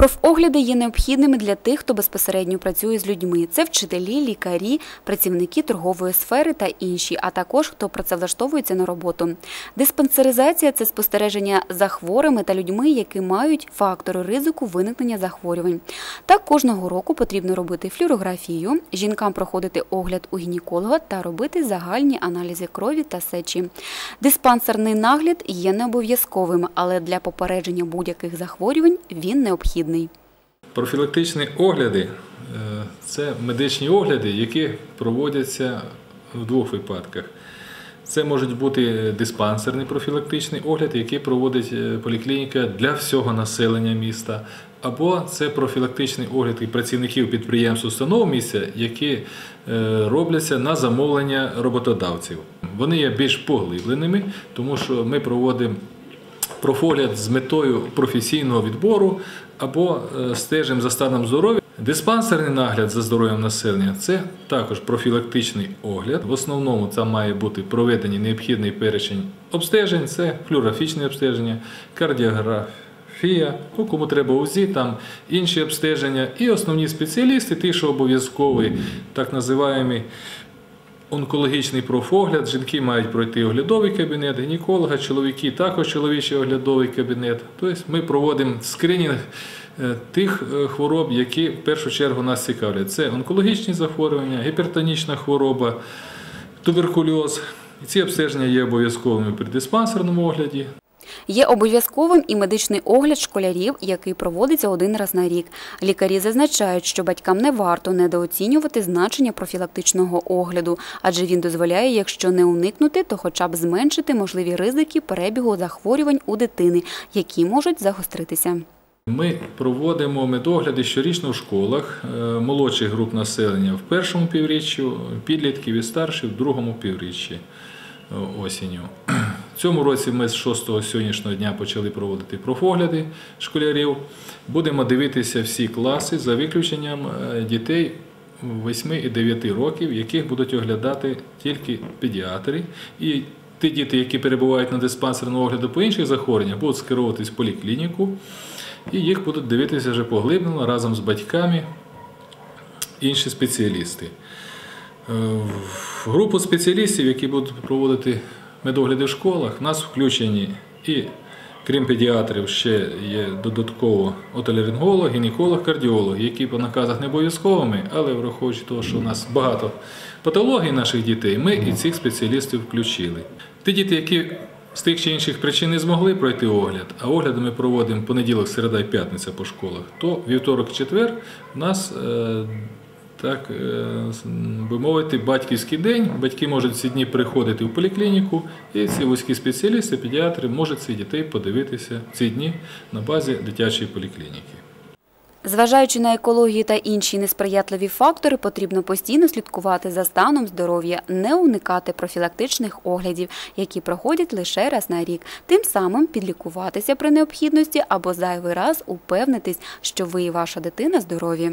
Профогляди є необхідними для тих, хто безпосередньо працює з людьми. Це вчителі, лікарі, працівники торгової сфери та інші, а також хто працевлаштовується на роботу. Диспансеризація це спостереження за хворими та людьми, які мають фактори ризику виникнення захворювань. Так кожного року потрібно робити флюорографію, жінкам проходити огляд у гінеколога та робити загальні аналізи крові та сечі. Диспансерний нагляд є не обов'язковим, але для попередження будь-яких захворювань він необхідний. Профілактичні огляди е, це медичні огляди, які проводяться в двох випадках. Це можуть бути диспансерний профілактичний огляд, який проводить е, поліклініка для всього населення міста, або це профілактичний огляд і працівників підприємств установ місця, які е, робляться на замовлення роботодавців. Вони є більш поглибленими, тому що ми проводимо профогляд з метою професійного відбору або е, стежимо за станом здоров'я. Диспансерний нагляд за здоров'ям населення це також профілактичний огляд. В основному це має бути проведені необхідний перечень обстежень, це флюорографічне обстеження, кардіографія, ну, кому треба УЗІ, там інші обстеження. І основні спеціалісти, ті, що обов'язкові, так називаємо онкологічний профогляд. Жінки мають пройти оглядовий кабінет, гінеколога, чоловіки також чоловічий оглядовий кабінет. Тобто ми проводимо скринінг е, тих е, хвороб, які в першу чергу нас цікавлять. Це онкологічні захворювання, гіпертонічна хвороба, туберкульоз. Ці обстеження є обов'язковими при диспансерному огляді. Є обов'язковим і медичний огляд школярів, який проводиться один раз на рік. Лікарі зазначають, що батькам не варто недооцінювати значення профілактичного огляду, адже він дозволяє, якщо не уникнути, то хоча б зменшити можливі ризики перебігу захворювань у дитини, які можуть загостритися. Ми проводимо медогляди щорічно в школах е, молодших груп населення в першому півріччі, підлітків і старших в другому півріччі е, осінню. В цьому році ми з 6 сьогоднішнього дня почали проводити профогляди школярів. Будемо дивитися всі класи за виключенням е, дітей 8 і 9 років, яких будуть оглядати тільки педіатри. І ті діти, які перебувають на диспансерному огляду по інших захворюваннях, будуть скеровуватись в поліклініку, і їх будуть дивитися вже поглиблено разом з батьками інші спеціалісти. Е, групу спеціалістів, які будуть проводити медогляди в школах, в нас включені і, крім педіатрів, ще є додатково отолеринголог, гінеколог, кардіолог, які по наказах не обов'язковими, але враховуючи того, що у нас багато патологій наших дітей, ми і цих спеціалістів включили. Ті діти, які з тих чи інших причин не змогли пройти огляд, а огляди ми проводимо понеділок, середа і п'ятниця по школах, то вівторок-четвер у нас е, так е, би мовити, батьківський день. Батьки можуть ці дні приходити в поліклініку, і ці вузькі спеціалісти, педіатри можуть цих дітей подивитися ці дні на базі дитячої поліклініки. Зважаючи на екологію та інші несприятливі фактори, потрібно постійно слідкувати за станом здоров'я, не уникати профілактичних оглядів, які проходять лише раз на рік, тим самим підлікуватися при необхідності або зайвий раз упевнитись, що ви і ваша дитина здорові.